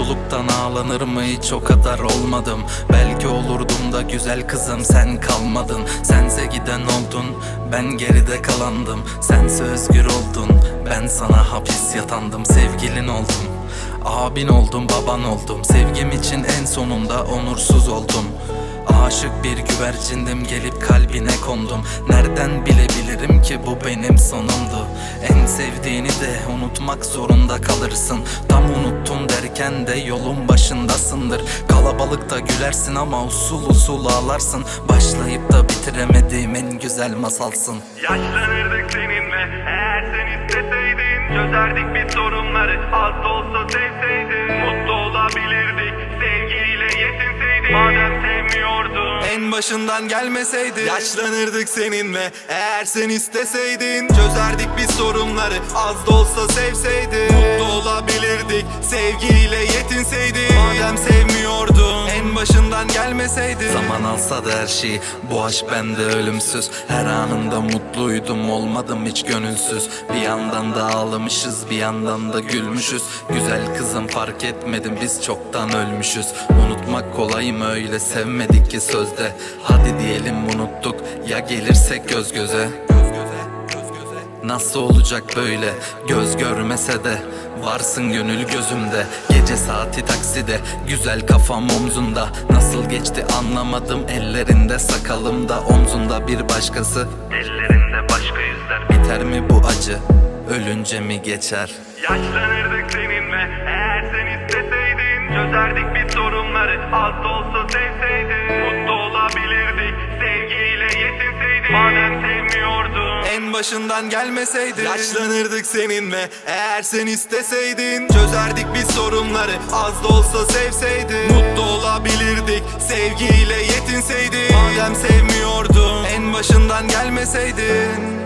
Mutluluktan ağlanır mı hiç o kadar olmadım. Belki olurdum da güzel kızım sen kalmadın. Sense giden oldun ben geride kalandım. Sense özgür oldun ben sana hapis yatandım. Sevgilin oldum abin oldum baban oldum. Sevgim için en sonunda onursuz oldum. Aşık bir güvercindim gelip kalbine kondum. Nereden bilebilirim ki bu benim sonumdu? En sevdiğini de unutmak zorunda kalırsın. Tam unuttum derken de yolun başındasındır. Kalabalıkta gülersin ama usul usul ağlarsın. Başlayıp da bitiremediğim en güzel masalsın. Yaşlanırdık seninle isteseydin Çözerdik bir sorunları. Az olsa sevseydin En başından gelmeseydi Yaşlanırdık seninle Eğer sen isteseydin. Çözerdik bir sorunları Az da olsa sevseydin. Mutlu olabilirdik Sevgiyle yetinseydin Madem sevmiyordun En başından gelmeseydi Zaman alsa da her şey Bu aşk bende ölümsüz. Her anında mutluydum Olmadım hiç gönülsüz. Bir yandan da ağlamışız Bir yandan da gülmüşüz. Güzel kızım fark etmedim Biz çoktan ölmüşüz. Unutmak kolay mı öyle? Sevmedik ki sözde Hadi diyelim unuttuk ya gelirsek göz göze. Nasıl olacak böyle göz görmese de? Varsın gönül gözümde Gece saati takside. Güzel kafam omzunda Nasıl geçti anlamadım. Ellerinde sakalımda Omzunda bir başkası. Ellerinde başka yüzler. Biter mi bu acı? Ölünce mi geçer? Yaşlanırdık seninle. Eğer sen isteseydin Çözerdik bir sorunları. Az da olsa sevseydin En başından gelmeseydi Yaşlanırdık seninle Eğer sen isteseydin. Çözerdik bir sorunları Az da olsa sevseydin. Mutlu olabilirdik Sevgiyle yetinseydin Madem sevmiyordun En başından gelmeseydin